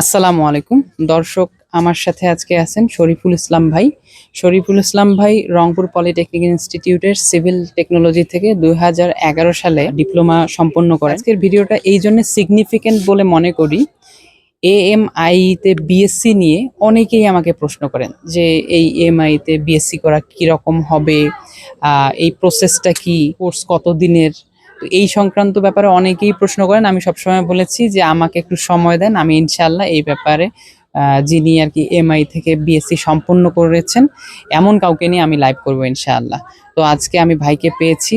আসসালামু আলাইকুম। দর্শক, আমার সাথে আজকে আছেন শরীফুল ইসলাম ভাই। শরীফুল ইসলাম ভাই রংপুর পলিটেকনিক ইনস্টিটিউটের সিভিল টেকনোলজি থেকে দু হাজার এগারো সালে ডিপ্লোমা সম্পন্ন করে আজকের ভিডিওটা এই জন্য সিগনিফিকেন্ট বলে মনে করি এএমআইতে বিএসসি নিয়ে অনেকেই আমাকে প্রশ্ন করেন যে এই এএমআইতে বিএসসি করা কীরকম হবে এই প্রসেসটা কি কোর্স কত দিনের তো এই সংক্রান্ত ব্যাপারে অনেকেই প্রশ্ন করেন। আমি সবসময় বলেছি যে আমাকে একটু সময় দেন। আমি ইনশাল্লাহ এই ব্যাপারে যিনি আর কি এমআই থেকে বিএসসি সম্পন্ন করেছেন, এমন কাউকে নিয়ে আমি লাইভ করব ইনশাআল্লাহ। তো আজকে আমি ভাইকে পেয়েছি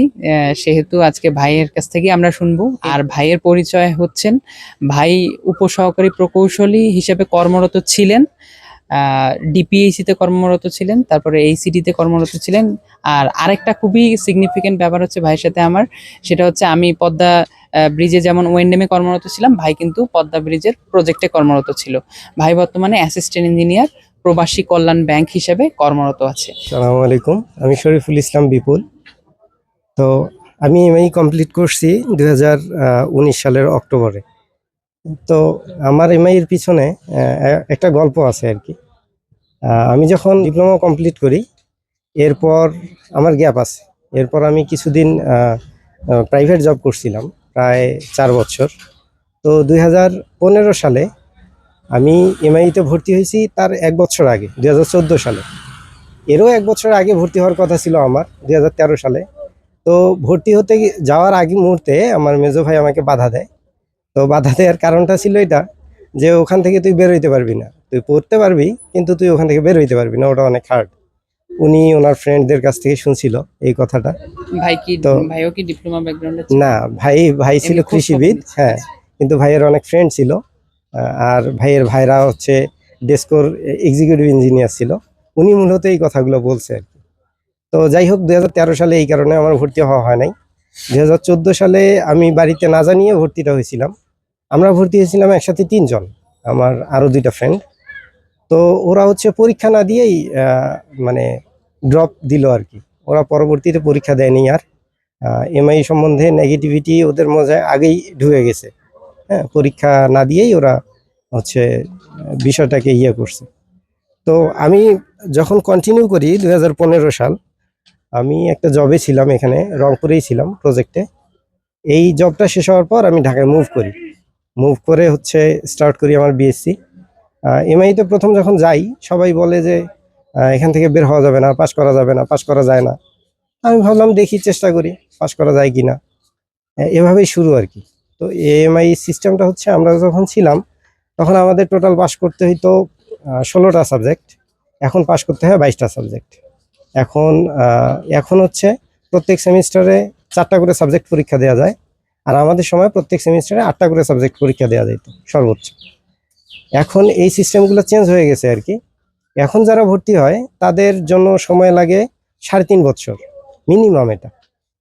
সেহেতু আজকে ভাইয়ের কাছ থেকে আমরা শুনব। আর ভাইয়ের পরিচয় হচ্ছেন ভাই উপসহকারী প্রকৌশলী হিসেবে কর্মরত ছিলেন। ডিপিএইসি তে কর্মরত ছিলেন, তারপরে এইসিডি তে কর্মরত ছিলেন, আর আরেকটা খুবই সিগনিফিকেন্ট ব্যাপার হচ্ছে ভাইয়ের সাথে আমার, সেটা হচ্ছে আমি পদ্মা ব্রিজে যেমন ওয়েন্ডেমে কর্মরত ছিলাম, ভাই কিন্তু পদ্মা ব্রিজের প্রজেক্টে কর্মরত ছিল। ভাই বর্তমানে অ্যাসিস্ট্যান্ট ইঞ্জিনিয়ার প্রবাসী কল্যাণ ব্যাংক হিসেবে কর্মরত আছে। সালামু আলাইকুম, আমি শরীফুল ইসলাম বিপুল। তো আমি এমআই কমপ্লিট করছি দু হাজার উনিশ সালের অক্টোবরে। তো আমার এমআইয়ের পিছনে একটা গল্প আছে আর কি। আমি যখন ডিপ্লোমা কমপ্লিট করি, এরপর আমার গ্যাপ আছে। এরপর আমি কিছুদিন প্রাইভেট জব করছিলাম, প্রায় চার বছর। তো দু হাজার পনেরো সালে আমি এমআইতে ভর্তি হয়েছি, তার এক বছর আগে দু হাজার চোদ্দ সালে। এরও এক বছর আগে ভর্তি হওয়ার কথা ছিল আমার দু হাজার তেরো সালে। তো ভর্তি হতে যাওয়ার আগে মুহূর্তে আমার মেজো ভাই আমাকে বাধা দেয়। তো বাধা দেওয়ার কারণটা ছিল এটা, যে ওখান থেকে তুই বেরোইতে পারবি না। তুই পড়তে পারবি কিন্তু তুই ওখান থেকে বের হইতে পারবি না ওটা অনেক হার্ড উনি ওনার ফ্রেন্ডদের কাছ থেকে শুনছিল এই কথাটা। ভাই কি তো- ভাইও কি ডিপ্লোমা ব্যাকগ্রাউন্ড না ভাই ভাই ছিল কৃষিবিদ হ্যাঁ কিন্তু ভাইয়ের অনেক ফ্রেন্ড ছিল। আর ভাইয়ের ভাইরা হচ্ছে ডেস্কোর এক্সিকিউটিভ ইঞ্জিনিয়ার ছিল। উনি মূলত এই কথাগুলো বলছে আর কি। তো যাই হোক দুই হাজার তেরো সালে এই কারণে আমার ভর্তি হওয়া হয় নাই। দু হাজার চোদ্দ সালে আমি বাড়িতে না জানিয়ে ভর্তিটা হয়েছিলাম। আমরা ভর্তি হয়েছিলাম একসাথে তিনজন আমার আরও দুইটা ফ্রেন্ড তো ওরা হচ্ছে পরীক্ষা না দিয়েই মানে ড্রপ দিল আর কি। ওরা পরবর্তীতে পরীক্ষা দেয়নি আর। এমআই সম্বন্ধে নেগেটিভিটি ওদের মজায় আগেই ঢুকে গেছে। হ্যাঁ পরীক্ষা না দিয়েই ওরা হচ্ছে বিষয়টাকে ইয়ে করছে। তো আমি যখন কন্টিনিউ করি দু হাজার পনেরো সাল, আমি একটা জবে ছিলাম এখানে, রংপুরেই ছিলাম প্রজেক্টে এই জবটা শেষ হওয়ার পর আমি ঢাকায় মুভ করি। মুভ করে হচ্ছে স্টার্ট করি আমার বিএসসি এমআইতে প্রথম যখন যাই, সবাই বলে যে এখান থেকে বের হওয়া যাবে না পাশ করা যাবে না পাশ করা যায় না। আমি ভাবলাম দেখি, চেষ্টা করি পাশ করা যায় কি না এভাবেই শুরু আর কি। তো এএমআই সিস্টেমটা হচ্ছে, আমরা যখন ছিলাম, তখন আমাদের টোটাল পাস করতে হইতো ষোলোটা সাবজেক্ট এখন পাস করতে হয় বাইশটা সাবজেক্ট এখন এখন হচ্ছে প্রত্যেক সেমিস্টারে চারটা করে সাবজেক্ট পরীক্ষা দেওয়া যায়। আর আমাদের সময় প্রত্যেক সেমিস্টারে আটটা করে সাবজেক্ট পরীক্ষা দেওয়া যেত, সর্বোচ্চ। এখন এই সিস্টেমগুলো চেঞ্জ হয়ে গেছে আর কি। এখন যারা ভর্তি হয়, তাদের জন্য সময় লাগে সাড়ে তিন বছর মিনিমাম এটা।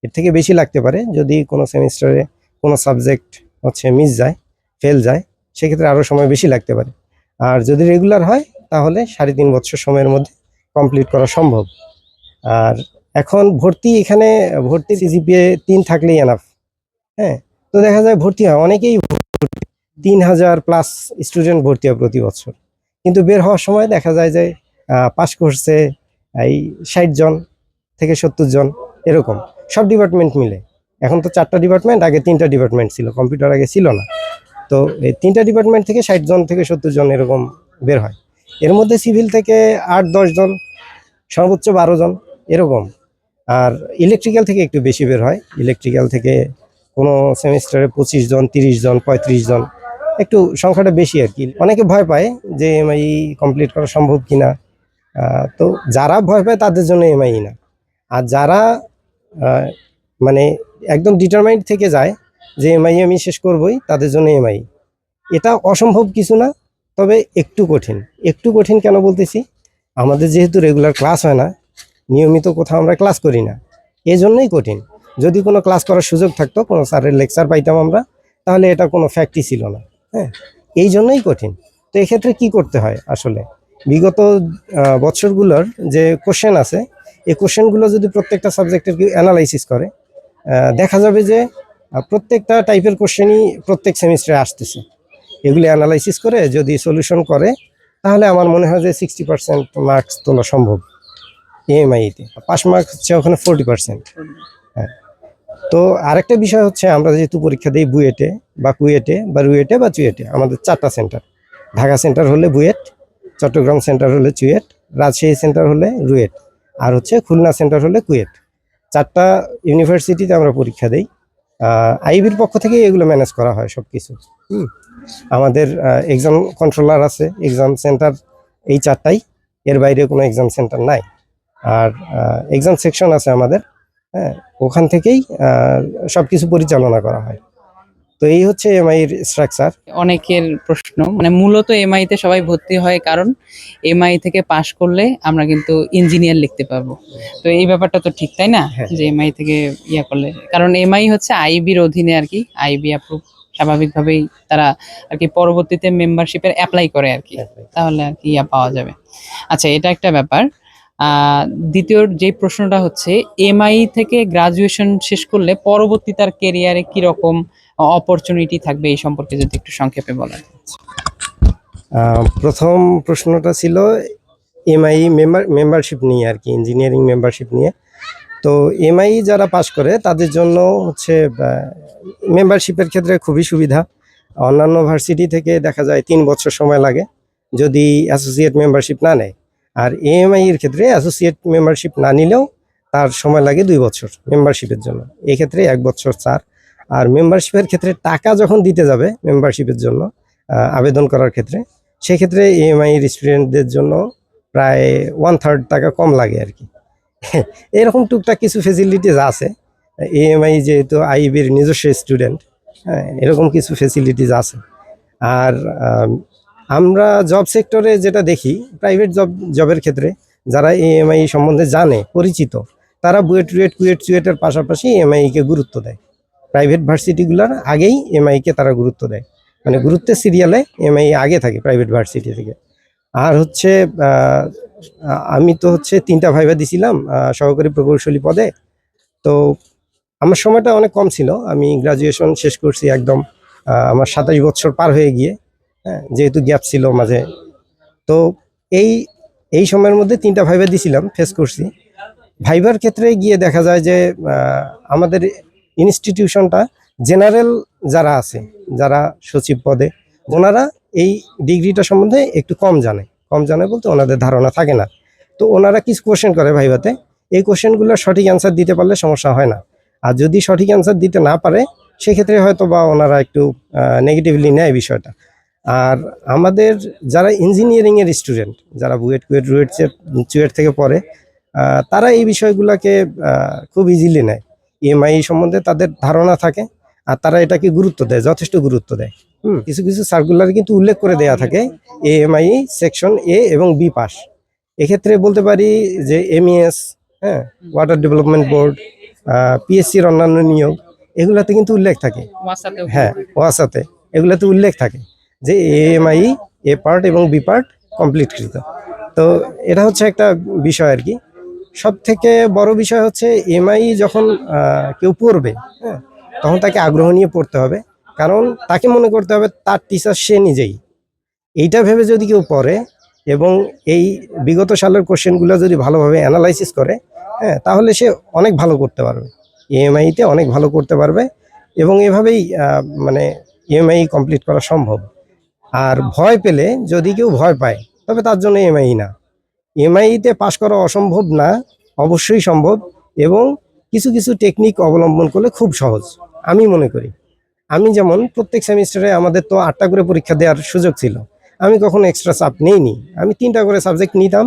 এর থেকে বেশি লাগতে পারে যদি কোনো সেমিস্টারে কোনো সাবজেক্ট হচ্ছে মিস যায়, ফেল যায়, সেক্ষেত্রে আরও সময় বেশি লাগতে পারে। আর যদি রেগুলার হয়, তাহলে সাড়ে তিন বছর সময়ের মধ্যে কমপ্লিট করা সম্ভব। আর এখন ভর্তি এখানে ভর্তি সিজিপিএ তিন থাকলেই এনাফ হ্যাঁ তো দেখা যায় ভর্তি হয়, অনেকেই তিন হাজার প্লাস স্টুডেন্ট ভর্তি হয় প্রতি বছর। কিন্তু বের হওয়ার সময় দেখা যায় যে পাশ করছে এই ষাট জন থেকে সত্তর জন, এরকম। সব ডিপার্টমেন্ট মিলে। এখন তো চারটা ডিপার্টমেন্ট আগে তিনটা ডিপার্টমেন্ট ছিল কম্পিউটার আগে ছিল না। তো এই তিনটা ডিপার্টমেন্ট থেকে ষাট জন থেকে সত্তর জন এরকম বের হয়। এর মধ্যে সিভিল থেকে আট, দশ জন, সর্বোচ্চ বারো জন, এরকম। আর ইলেকট্রিক্যাল থেকে একটু বেশি বের হয়। ইলেকট্রিক্যাল থেকে কোনো সেমিস্টারে পঁচিশ জন, তিরিশ জন, পঁয়ত্রিশ জন একটু সংখ্যাটা বেশি আর কি। অনেকে ভয় পায় যে এমআই কমপ্লিট করা সম্ভব কিনা। তো যারা ভয় পায় তাদের জন্য এমআই না। আর যারা মানে একদম ডিটারমাইন্ড থেকে যায় যে এমআই আমি শেষ করবই, তাদের জন্য এমআই এটা অসম্ভব কিছু না, তবে একটু কঠিন। একটু কঠিন কেন বলতেছি? আমাদের যেহেতু রেগুলার ক্লাস হয় না, নিয়মিত কোথাও আমরা ক্লাস করি না। এই জন্যই কঠিন। যদি কোনো ক্লাস করার সুযোগ থাকতো, কোনো স্যারের লেকচার পাইতাম আমরা, তাহলে এটা কোনো ফ্যাক্টই ছিল না। হ্যাঁ এই জন্যই কঠিন। তো এক্ষেত্রে কি করতে হয় আসলে? বিগত বছরগুলোর যে কোশ্চেন আছে, এই কোশ্চেনগুলো যদি প্রত্যেকটা সাবজেক্টের কেউ অ্যানালাইসিস করে দেখা যাবে যে প্রত্যেকটা টাইপের কোশ্চেনই প্রত্যেক সেমিস্টারে আসতেছে। এগুলি অ্যানালাইসিস করে যদি সলিউশন করে, তাহলে আমার মনে হয় যে সিক্সটি পার্সেন্ট মার্কস তোলা সম্ভব। এএমআইতে পাস মার্কস হচ্ছে ওখানে ফোরটি পার্সেন্ট তো আরেকটা বিষয় হচ্ছে, আমরা যেহেতু পরীক্ষা দিই বুয়েটে, বা কুয়েটে, বা রুয়েটে, বা চুয়েটে, আমাদের চারটা সেন্টার। ঢাকা সেন্টার হলে বুয়েট, চট্টগ্রাম সেন্টার হলে চুয়েট, রাজশাহী সেন্টার হলে রুয়েট, আর হচ্ছে খুলনা সেন্টার হলে কুয়েট। চারটা ইউনিভার্সিটিতে আমরা পরীক্ষা দিই। আইবির পক্ষ থেকে এগুলো ম্যানেজ করা হয় সব কিছু আমাদের এক্সাম কন্ট্রোলার আছে এক্সাম সেন্টার এই চারটাই। এর বাইরে কোনো এক্সাম সেন্টার নাই। আর এক্সাম সেকশন আছে আমাদের। হ্যাঁ ওখান থেকেই সব কিছু পরিচালনা করা হয়। তো এই হচ্ছে এমআই এর স্ট্রাকচার অনেকের প্রশ্ন মানে মূলত এমআই তে সবাই ভর্তি হয় কারণ এমআই থেকে পাশ করলে আমরা কিন্তু ইঞ্জিনিয়ার লিখতে পারব। তো এই ব্যাপারটা তো ঠিক তাই না? হ্যাঁ। যে এমআই থেকে ইয়া করলে। কারণ এমআই হচ্ছে আইবির অধীনে আর কি আইবি অ্যাপ্রুভ স্বাভাবিকভাবেই তারা আর কি পরবর্তীতে মেম্বারশিপের অ্যাপ্লাই করে আর কি। তাহলে আর কি ইয়া পাওয়া যাবে। আচ্ছা এটা একটা ব্যাপার। দ্বিতীয় যে প্রশ্নটা হচ্ছে এমআই থেকে গ্রাজুয়েশন শেষ করলে পরবর্তী তার কেরিয়ারে কি রকম অপরচুনিটি থাকবে এই সম্পর্কে যদি একটু সংক্ষেপে আহ, প্রথম প্রশ্নটা ছিল এমআই মেম্বার মেম্বারশিপ নিয়ে আর কি ইঞ্জিনিয়ারিং মেম্বারশিপ নিয়ে। তো এমআই যারা পাশ করে তাদের জন্য হচ্ছে মেম্বারশিপের ক্ষেত্রে খুবই সুবিধা। অন্যান্য ভার্সিটি থেকে দেখা যায় তিন বছর সময় লাগে। যদি অ্যাসোসিয়েট মেম্বারশিপ না নেয় আর এএমআই এর ক্ষেত্রে অ্যাসোসিয়েট মেম্বারশিপ না নিলেও তার সময় লাগে দুই বছর মেম্বারশিপের জন্য। এক্ষেত্রে এক বছর চার আর মেম্বারশিপের ক্ষেত্রে টাকা যখন দিতে যাবে মেম্বারশিপের জন্য আবেদন করার ক্ষেত্রে, সেক্ষেত্রে ইএমআই স্টুডেন্টদের জন্য প্রায় ওয়ান থার্ড টাকা কম লাগে আর কি। এরকম টুকটাক কিছু ফেসিলিটিস আছে। ইএমআই যেহেতু আইবির নিজস্ব স্টুডেন্ট হ্যাঁ এরকম কিছু ফেসিলিটিস আছে। আর আমরা জব সেক্টরে যেটা দেখি প্রাইভেট জব জবের ক্ষেত্রে যারা ইএমআই সম্বন্ধে জানে, পরিচিত, তারা বুয়েট রুয়েট কুয়েট চুয়েটের পাশাপাশি এমআইকে গুরুত্ব দেয়। প্রাইভেট ভার্সিটিগুলোর আগেই এমআইকে তারা গুরুত্ব দেয়। মানে গুরুত্বের সিরিয়ালে এমআই আগে থাকে প্রাইভেট ভার্সিটি থেকে। আর হচ্ছে আমি তো হচ্ছে তিনটা ভাইবা দিছিলাম সহকারী প্রকৌশলী পদে। তো আমার সময়টা অনেক কম ছিল। আমি গ্রাজুয়েশন শেষ করছি একদম আমার সাতাশ বছর পার হয়ে গিয়ে। হ্যাঁ যেহেতু গ্যাপ ছিল মাঝে। তো এই এই সময়ের মধ্যে তিনটা ভাইবা দিছিলাম ফেস করছি। ভাইবার ক্ষেত্রে গিয়ে দেখা যায় যে আমাদের ইনস্টিটিউশনটা জেনারেল যারা আছে, যারা সচিব পদে, ওনারা এই ডিগ্রিটা সম্বন্ধে একটু কম জানে। কম জানে বলতে ওনাদের ধারণা থাকে না। তো ওনারা কিছু কোশ্চেন করে ভাইভাতে এই কোশ্চেনগুলোর সঠিক অ্যান্সার দিতে পারলে সমস্যা হয় না। আর যদি সঠিক অ্যান্সার দিতে না পারে, সেক্ষেত্রে হয়তো বা ওনারা একটু নেগেটিভলি নেয় বিষয়টা। আর আমাদের যারা ইঞ্জিনিয়ারিং এর স্টুডেন্ট যারা বুয়েট কুয়েট রুয়েট চুয়েট থেকে পড়ে তারা এই বিষয়গুলোকে খুব ইজিলি নেয়। ইএমআই সম্বন্ধে তাদের ধারণা থাকে আর তারা এটাকে গুরুত্ব দেয় যথেষ্ট গুরুত্ব দেয়। হুম কিছু কিছু সার্কুলার কিন্তু উল্লেখ করে দেয়া থাকে এএমআই সেকশন এ এবং বি পাস এক্ষেত্রে বলতে পারি যে এমইএস হ্যাঁ ওয়াটার ডেভেলপমেন্ট বোর্ড পিএসসির অন্যান্য নিয়োগ এগুলাতে কিন্তু উল্লেখ থাকে। হ্যাঁ ওয়াসাতে এগুলোতে উল্লেখ থাকে। যে এএমআই এ পার্ট এবং বি পার্ট কমপ্লিটকৃত তো এটা হচ্ছে একটা বিষয় আর কি। সব থেকে বড় বিষয় হচ্ছে এমআই যখন কেউ পড়বে হ্যাঁ তখন তাকে আগ্রহ নিয়ে পড়তে হবে। কারণ তাকে মনে করতে হবে তার টিচার সে নিজেই। এইটা ভেবে যদি কেউ পড়ে এবং এই বিগত সালের কোশ্চেনগুলো যদি ভালোভাবে অ্যানালাইসিস করে হ্যাঁ তাহলে সে অনেক ভালো করতে পারবে। ইএমআইতে অনেক ভালো করতে পারবে এবং এভাবেই মানে ইএমআই কমপ্লিট করা সম্ভব। আর ভয় পেলে যদি কেউ ভয় পায়, তবে তার জন্য এমআই না। এমআইতে পাশ করা অসম্ভব না, অবশ্যই সম্ভব এবং কিছু কিছু টেকনিক অবলম্বন করলে খুব সহজ, আমি মনে করি। আমি যেমন প্রত্যেক সেমিস্টারে আমাদের তো আটটা করে পরীক্ষা দেওয়ার সুযোগ ছিল, আমি কখনো এক্সট্রা চাপ নেইনি। আমি তিনটা করে সাবজেক্ট নিতাম,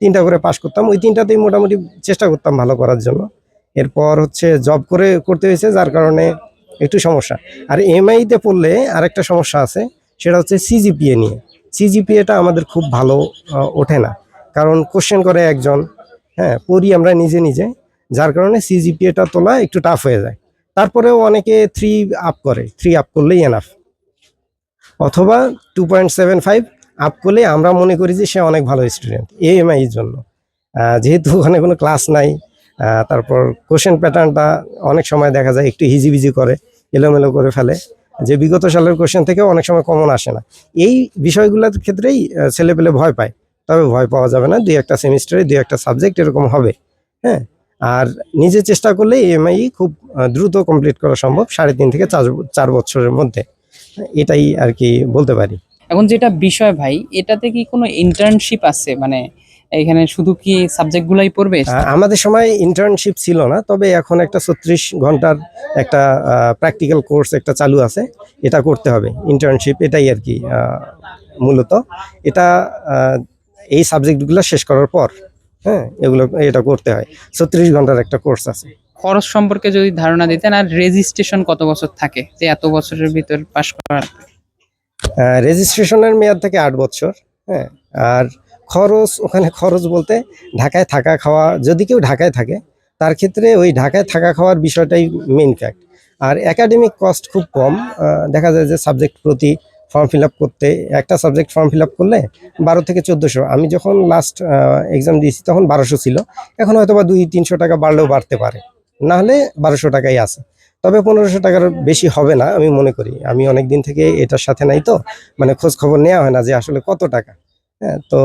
তিনটা করে পাশ করতাম, ওই তিনটাতেই মোটামুটি চেষ্টা করতাম ভালো করার জন্য। এরপর হচ্ছে জব করে, করতে হয়েছে, যার কারণে একটু সমস্যা। আর এমআইতে পড়লে আরেকটা সমস্যা আছে সেটা হচ্ছে সিজিপিএ নিয়ে। সিজিপিএটা আমাদের খুব ভালো ওঠে না। কারণ কোশ্চেন করে একজন হ্যাঁ পড়ি আমরা নিজে নিজে, যার কারণে সিজিপিএটা তোলা একটু টাফ হয়ে যায়। তারপরেও অনেকে থ্রি আপ করে থ্রি আপ করলেই এনাফ অথবা two point seven five up করলে আমরা মনে করি যে সে অনেক ভালো স্টুডেন্ট এএমআই এর জন্য। যেহেতু ওখানে কোনো ক্লাস নাই তারপর কোশ্চেন প্যাটার্নটা অনেক সময় দেখা যায় একটু হিজিবিজি করে, এলোমেলো করে ফেলে। যে বিগত সালের কোশ্চেন থেকে অনেক সময় কমন আসে না। এই বিষয়গুলোর ক্ষেত্রেই ছেলে পেলে ভয় পায়। তবে ভয় পাওয়া যাবে না, দুই একটা সেমিস্টারে দুই একটা সাবজেক্ট এরকম হবে। হ্যাঁ? আর নিজে চেষ্টা করলে এমআই খুব দ্রুত কমপ্লিট করা সম্ভব, সাড়ে তিন থেকে চার চার বছরের মধ্যে। এটাই আর কি বলতে পারি। এখন যেটা বিষয় ভাই, এটাতে কি কোনো ইন্টার্নশিপ আছে? মানে এখানে শুধু কি সাবজেক্টগুলাই পড়বে? আমাদের সময় ইন্টার্নশিপ ছিল না তবে এখন একটা ছত্রিশ ঘণ্টার একটা প্র্যাকটিক্যাল কোর্স একটা চালু আছে এটা করতে হবে ইন্টার্নশিপ এটাই আর কি মূলত। এটা এই সাবজেক্টগুলো শেষ করার পর হ্যাঁ এগুলো এটা করতে হয় ছত্রিশ ঘণ্টার একটা কোর্স আছে। খরচ সম্পর্কে যদি ধারণা দিতেন আর রেজিস্ট্রেশন কত বছর থাকে যে এত বছরের ভিতর পাশ করা রেজিস্ট্রেশনের মেয়াদ থেকে আট বছর হ্যাঁ আর খরচ, ওখানে খরচ বলতে ঢাকায় থাকা খাওয়া, যদি কেউ ঢাকায় থাকে, তার ক্ষেত্রে ওই ঢাকায় থাকা খাওয়ার বিষয়টাই মেইন ফ্যাক্ট আর একাডেমিক কস্ট খুব কম দেখা যায় যে সাবজেক্ট প্রতি ফর্ম ফিল আপ করতে, একটা সাবজেক্ট ফর্ম ফিল আপ করলে বারো থেকে চোদ্দোশো। আমি যখন লাস্ট এক্সাম দিয়েছি তখন বারোশো ছিল। এখন হয়তো বা দুই, তিনশো টাকা বাড়লেও বাড়তে পারে। না হলে বারোশো টাকাই আছে। তবে পনেরোশো টাকার বেশি হবে না, আমি মনে করি। আমি অনেক দিন থেকে এটার সাথে নাই তো মানে খোঁজ খবর নেওয়া হয় না যে আসলে কত টাকা। হ্যাঁ তো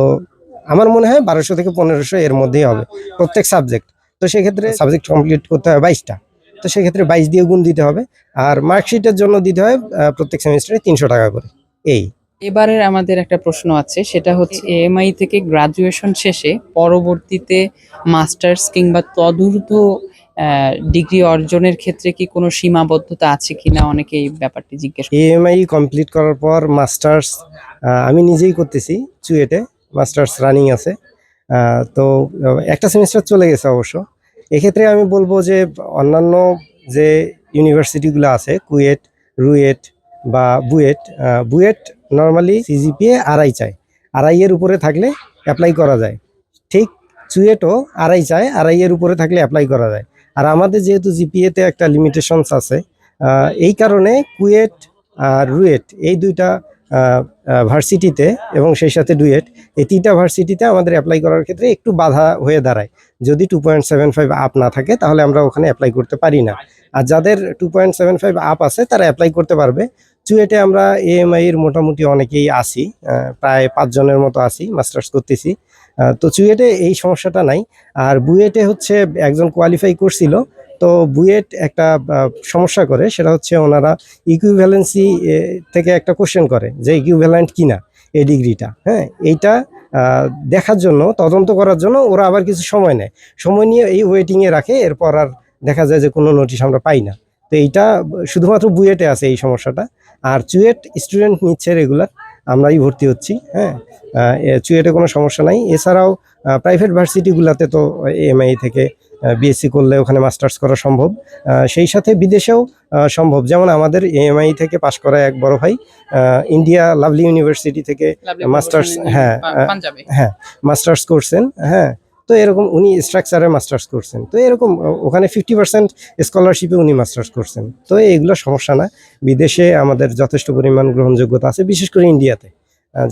আমার মনে হয় বারোশো থেকে পনেরোশো এর মধ্যেই হবে প্রত্যেক সাবজেক্ট তো সেক্ষেত্রে সাবজেক্ট কমপ্লিট করতে হয় বাইশটা। তো সেক্ষেত্রে বাইশ দিয়ে গুণ দিতে হবে। আর মার্কশিটের জন্য দিতে হয় প্রত্যেক সেমিস্টারে তিনশো টাকা করে। এই। এবারের আমাদের একটা প্রশ্ন আছে সেটা হচ্ছে এএমআই থেকে গ্রাজুয়েশন শেষে পরবর্তীতে মাস্টার্স কিংবা তদূর্ধ্ব ডিগ্রি অর্জনের ক্ষেত্রে কি কোনো সীমাবদ্ধতা আছে কিনা? অনেকে এই ব্যাপারটি জিজ্ঞেস। এএমআই কমপ্লিট করার পর মাস্টার্স আমি নিজেই করতেছি চুয়েটে। মাস্টার্স রানিং আছে। তো একটা সেমিস্টার চলে গেছে অবশ্য। এক্ষেত্রে আমি বলব যে, অন্যান্য যে ইউনিভার্সিটিগুলো আছে কুয়েট রুয়েট বা বুয়েট বুয়েট নর্মালি সিজিপিএ আড়াই চায়। আড়াই এর উপরে থাকলে অ্যাপ্লাই করা যায়। ঠিক চুয়েটও আড়াই চায়, আড়াই এর উপরে থাকলে অ্যাপ্লাই করা যায়। আর আমাদের যেহেতু জিপিএতে একটা লিমিটেশনস আছে এই কারণে কুয়েট আর রুয়েট এই দুইটা ভার্সিটিতে এবং সেই সাথে ডুয়েট। এই তিনটা ভার্সিটিতে আমাদের অ্যাপ্লাই করার ক্ষেত্রে একটু বাধা হয়ে দাঁড়ায়। যদি two point seven five up না থাকে, তাহলে আমরা ওখানে অ্যাপ্লাই করতে পারি না। আর যাদের two point seven five up আছে, তারা অ্যাপ্লাই করতে পারবে। চুয়েটে আমরা এএমআই এর মোটামুটি অনেকেই আসি প্রায় পাঁচজনের মতো আসি মাস্টার্স করতেছি। তো চুয়েটে এই সমস্যাটা নাই। আর বুয়েটে হচ্ছে একজন কোয়ালিফাই করছিল তো বুয়েট একটা সমস্যা করে, সেটা হচ্ছে ওনারা ইকুইভ্যালেন্সি থেকে একটা কোশ্চেন করে যে ইকুইভ্যালেন্ট কিনা এই ডিগ্রিটা হ্যাঁ? এইটা দেখার জন্য, তদন্ত করার জন্য ওরা আবার কিছু সময় নেয়। সময় নিয়ে এই ওয়েটিংয়ে রাখে, এরপর আর দেখা যায় যে কোনো নোটিশ আমরা পাই না। তো এইটা শুধুমাত্র বুয়েটে আছে এই সমস্যাটা। আর চুয়েট স্টুডেন্ট নিচ্ছে রেগুলার আমরাই ভর্তি হচ্ছি হ্যাঁ? চুয়েটে কোনো সমস্যা নাই। এছাড়াও প্রাইভেট ভার্সিটিগুলোতে তো এমআই থেকে বিএসসি করলে ওখানে মাস্টার্স করা সম্ভব। সেই সাথে বিদেশেও সম্ভব। যেমন আমাদের এএমআই থেকে পাশ করা এক বড় ভাই ইন্ডিয়া লাভলি ইউনিভার্সিটি থেকে মাস্টার্স হ্যাঁ হ্যাঁ মাস্টার্স করছেন হ্যাঁ। তো এরকম উনি স্ট্রাকচারে মাস্টার্স করছেন। তো এরকম ওখানে ফিফটি পার্সেন্ট স্কলারশিপে উনি মাস্টার্স করছেন। তো এইগুলো সমস্যা না। বিদেশে আমাদের যথেষ্ট পরিমাণ গ্রহণযোগ্যতা আছে বিশেষ করে ইন্ডিয়াতে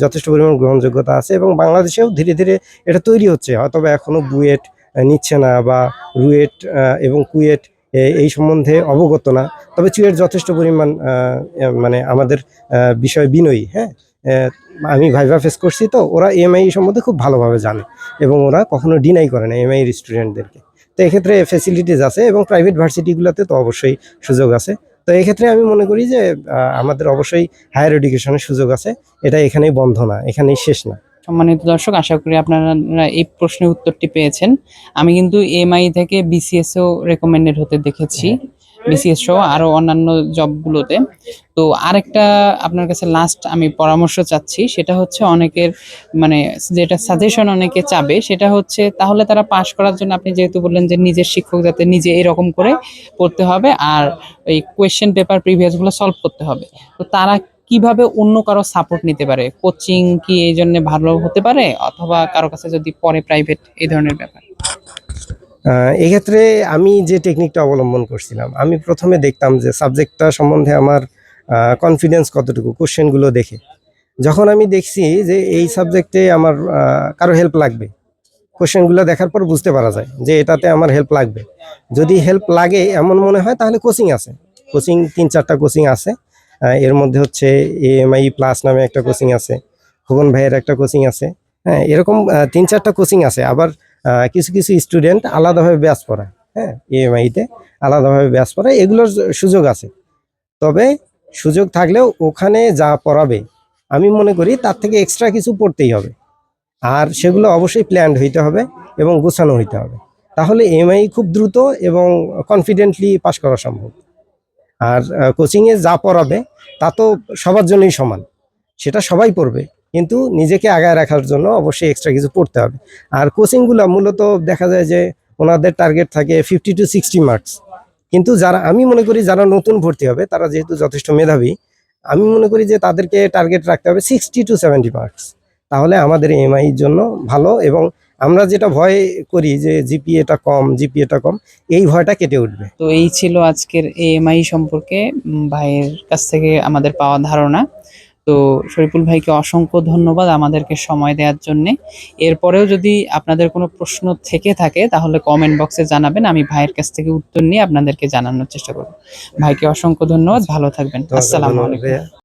যথেষ্ট পরিমাণ গ্রহণযোগ্যতা আছে এবং বাংলাদেশেও ধীরে ধীরে এটা তৈরি হচ্ছে। হয়তো এখনও বুয়েট নিচ্ছে না বা রুয়েট এবং কুয়েট এই সম্বন্ধে অবগত না। তবে চুয়েট যথেষ্ট পরিমাণ মানে আমাদের বিষয় বিনয়ী হ্যাঁ? আমি ভাইভা ফেস করছি তো, ওরা এমআই সম্বন্ধে খুব ভালোভাবে জানে এবং ওরা কখনো ডিনাই করে না এমআই স্টুডেন্টদেরকে তো এক্ষেত্রে ফেসিলিটিস আছে এবং প্রাইভেট ভার্সিটিগুলোতে তো অবশ্যই সুযোগ আছে। তো এক্ষেত্রে আমি মনে করি যে আমাদের অবশ্যই হায়ার এডুকেশনের সুযোগ আছে। এটা এখানেই বন্ধ না, এখানেই শেষ না। সম্মানিত দর্শক, আশা করি আপনারা এই প্রশ্নের উত্তরটি পেয়েছেন। আমি কিন্তু এমআই থেকে বিসিএসও রেকমেন্ডেড হতে দেখেছি, বিসিএস সহ আরও অন্যান্য জবগুলোতে। তো আরেকটা আপনার কাছে লাস্ট আমি পরামর্শ চাচ্ছি, সেটা হচ্ছে অনেকের মানে যেটা সাজেশন অনেকে চাবে, সেটা হচ্ছে তাহলে তারা পাশ করার জন্য আপনি যেহেতু বললেন যে নিজের শিক্ষক যাতে নিজে এরকম করে পড়তে হবে, আর এই কোয়েশ্চেন পেপার প্রিভিয়াসগুলো সলভ করতে হবে। তো তারা কীভাবে অন্য কারও সাপোর্ট নিতে পারে? কোচিং কি এই জন্য ভালো হতে পারে? অথবা কারও কাছে যদি পরে প্রাইভেট এই ধরনের ব্যাপার? এক্ষেত্রে আমি যে টেকনিকটা অবলম্বন করছিলাম, আমি প্রথমে দেখতাম যে সাবজেক্টটা সম্বন্ধে আমার কনফিডেন্স কতটুকু কোশ্চেনগুলো দেখে। যখন আমি দেখছি যে এই সাবজেক্টে আমার কারও হেল্প লাগবে কোশ্চেনগুলো দেখার পর বুঝতে পারা যায় যে এটাতে আমার হেল্প লাগবে। যদি হেল্প লাগে, এমন মনে হয়, তাহলে কোচিং আছে। কোচিং তিন চারটা কোচিং আছে। এর মধ্যে হচ্ছে এএমআই প্লাস নামে একটা কোচিং আছে। খোকন ভাইয়ের একটা কোচিং আছে। হ্যাঁ এরকম তিন চারটা কোচিং আছে। আবার কিছু কিছু স্টুডেন্ট আলাদাভাবে ব্যাস পড়ায়। হ্যাঁ এএমআইতে আলাদাভাবে ব্যাস পড়ায়। এগুলোর সুযোগ আছে। তবে সুযোগ থাকলেও ওখানে যা পড়াবে আমি মনে করি তার থেকে এক্সট্রা কিছু পড়তেই হবে। আর সেগুলো অবশ্যই প্ল্যান্ড হইতে হবে এবং গোছানো হইতে হবে। তাহলে এমআই খুব দ্রুত এবং কনফিডেন্টলি পাস করা সম্ভব। আর কোচিংয়ে যা পড়াবে, তা তো সবার জন্যই সমান। সেটা সবাই পড়বে, কিন্তু নিজেকে আগায় রাখার জন্য অবশ্যই এক্সট্রা কিছু পড়তে হবে। আর কোচিংগুলো মূলত দেখা যায় যে, ওনাদের টার্গেট থাকে ফিফটি টু সিক্সটি মার্কস কিন্তু যারা, আমি মনে করি যারা নতুন ভর্তি হবে, তারা যেহেতু যথেষ্ট মেধাবী, আমি মনে করি যে তাদেরকে টার্গেট রাখতে হবে সিক্সটি টু সেভেন্টি মার্কস তাহলে আমাদের এমআই জন্য ভালো এবং আমরা যেটা ভয় করি যে জিপিএটা কম জিপিএটা কম এই ভয়টা কেটে উঠবে। তো এই ছিল আজকের এএমআই সম্পর্কে ভাইয়ের কাছ থেকে আমাদের পাওয়া ধারণা। তো শরীফুল ভাইকে অসংখ্য ধন্যবাদ আমাদেরকে সময় দেওয়ার জন্য। এরপরেও যদি আপনাদের কোনো প্রশ্ন থেকে থাকে তাহলে কমেন্ট বক্সে জানাবেন আমি ভাইয়ের কাছ থেকে উত্তর নিয়ে আপনাদেরকে জানানোর চেষ্টা করব। ভাইকে অসংখ্য ধন্যবাদ ভালো থাকবেন। আসসালামু আলাইকুম।